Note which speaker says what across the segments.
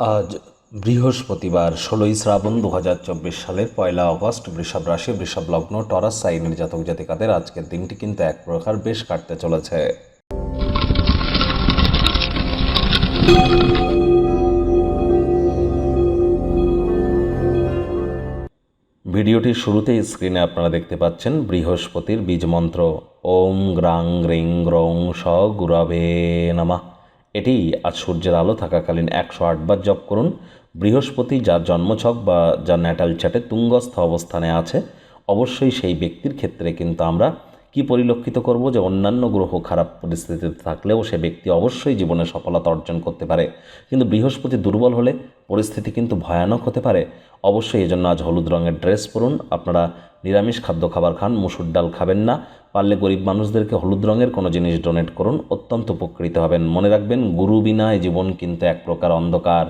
Speaker 1: আজ বৃহস্পতিবার, ষোলোই শ্রাবণ দু হাজার চব্বিশ সালের পয়লা অগস্ট, বৃষভ রাশি, বৃষভ লগ্ন, টরাস, সাইনের জাতক জাতিকাদের আজকের দিনটি কিন্তু এক প্রকার বেশ কাটতে চলেছে। ভিডিওটির শুরুতেই স্ক্রিনে আপনারা দেখতে পাচ্ছেন বৃহস্পতির বীজ মন্ত্র ওম গ্রাং রিং গ্রং, স, গুরবে, নামা। এটি আজ সূর্যের আলো থাকাকালীন একশো আটবার জপ করুন। বৃহস্পতি যার জন্মছক বা যার ন্যাটাল চ্যাটে তুঙ্গস্থ অবস্থানে আছে, অবশ্যই সেই ব্যক্তির ক্ষেত্রে কিন্তু আমরা কি পরিলক্ষিত করব যে অন্যান্য গ্রহ খারাপ পরিস্থিতিতে থাকলেও সে ব্যক্তি অবশ্যই জীবনে সফলতা অর্জন করতে পারে। কিন্তু বৃহস্পতি দুর্বল হলে পরিস্থিতি কিন্তু ভয়ানক হতে পারে। অবশ্যই এজন্য আজ হলুদ রঙের ড্রেস পরুন। আপনারা নিরামিষ খাদ্য খাবার খান, মুসুর ডাল খাবেন না। পারলে গরিব মানুষদেরকে হলুদ রঙের কোনো জিনিস ডোনেট করুন। অত্যন্ত উপকৃত হবেন। মনে রাখবেন, গুরু বিনা এই জীবন কিন্তু এক প্রকার অন্ধকার।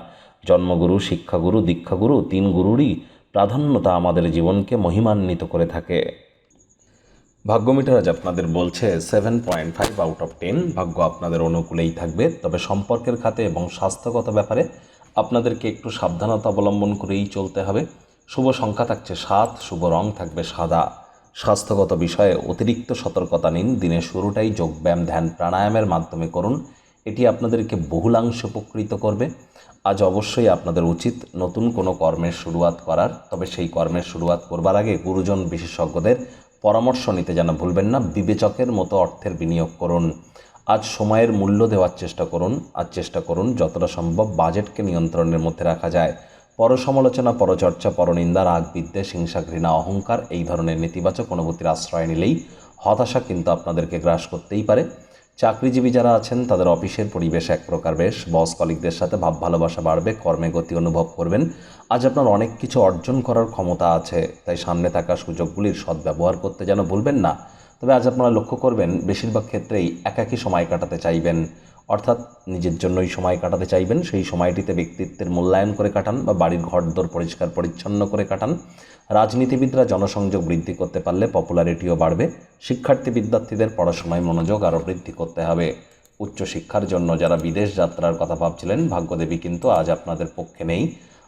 Speaker 1: জন্মগুরু, শিক্ষাগুরু, দীক্ষাগুরু তিন গুরুরই প্রাধান্যতা আমাদের জীবনকে মহিমান্বিত করে থাকে। ভাগ্যমিটার আজ আপনাদের বলছে seven point five out of ten ভাগ্য আপনাদের অনুকূলেই থাকবে। তবে সম্পর্কের খাতে এবং স্বাস্থ্যগত ব্যাপারে আপনাদেরকে একটু সাবধানতা অবলম্বন করেই চলতে হবে। শুভ সংখ্যা থাকছে সাত, শুভ রং থাকবে সাদা। স্বাস্থ্যগত বিষয়ে অতিরিক্ত সতর্কতা নিন, দিনের শুরুটাই যোগব্যায়াম ধ্যান প্রাণায়ামের মাধ্যমে করুন। এটি আপনাদেরকে বহুলাংশে উপকৃত করবে। আজ অবশ্যই আপনাদের উচিত নতুন কোনো কর্মের শুরুয়াত করার, তবে সেই কর্মের শুরুয়াত করবার আগে গুরুজন বিশেষজ্ঞদের পরামর্শ নিতে যেন ভুলবেন না, বিবেচকের মতো অর্থের বিনিয়োগ করুন। আজ সময়ের মূল্য দেওয়ার চেষ্টা করুন, আজ চেষ্টা করুন যতটা সম্ভব বাজেটকে নিয়ন্ত্রণের মধ্যে রাখা যায়। পরসমালোচনা, পরচর্চা, পরনিন্দা রাগ বিদ্বেষ হিংসা ঘৃণা অহংকার এই ধরনের নেতিবাচক অনুভূতির আশ্রয় নিলেই হতাশা কিন্তু আপনাদেরকে গ্রাস করতেই পারে। চাকরিজীবী যারা আছেন, তাদের অফিসের পরিবেশ এক প্রকার বেশ। বস কলিকদের সাথে ভাব ভালোবাসা বাড়বে, কর্মে গতি অনুভব করবেন। আজ আপনার অনেক কিছু অর্জন করার ক্ষমতা আছে, তাই সামনে থাকা সুযোগগুলির সদ্ব্যবহার করতে যেন ভুলবেন না। তবে আজ আপনারা লক্ষ্য করবেন, বেশিরভাগ ক্ষেত্রেই একাকী সময় কাটাতে চাইবেন। অর্থাৎ নিজের জন্যই সময় কাটাতে চাইবেন, সেই সময়টিতে ব্যক্তিত্বের মূল্যায়ন করে কাটান বা বাড়ির ঘরদোর পরিষ্কার পরিচ্ছন্ন করে কাটান। রাজনীতিবিদরা জনসংযোগ বৃদ্ধি করতে পারলে পপুলারিটিও বাড়বে, শিক্ষার্থী বিদ্যার্থীদের পড়াশোনায় মনোযোগ আরও বৃদ্ধি করতে হবে। উচ্চশিক্ষার জন্য যারা বিদেশ যাত্রার কথা ভাবছিলেন, ভাগ্যদেবী কিন্তু আজ আপনাদের পক্ষে নেই।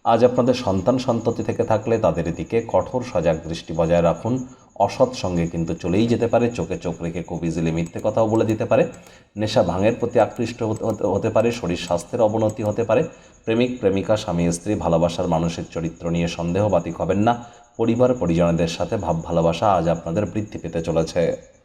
Speaker 1: আজ আপনাদের সন্তান সন্ততি থেকে থাকলে তাদের দিকে কঠোর সজাগ দৃষ্টি বজায় রাখুন। অসৎ সঙ্গে কিন্তু চলেই যেতে পারে, চোখে চোখ রেখে খুব ইজিলি মিথ্যে কথাও বলে দিতে পারে, নেশা ভাঙের প্রতি আকৃষ্ট হতে- পারে, শরীর স্বাস্থ্যের অবনতি হতে পারে, প্রেমিক, প্রেমিকা, স্বামী, স্ত্রী, ভালোবাসার মানুষের চরিত্র নিয়ে সন্দেহবাতিক হবেন না, পরিবার, পরিজনদের সাথে ভাব, ভালোবাসা আজ আপনাদের বৃদ্ধি পেতে চলেছে।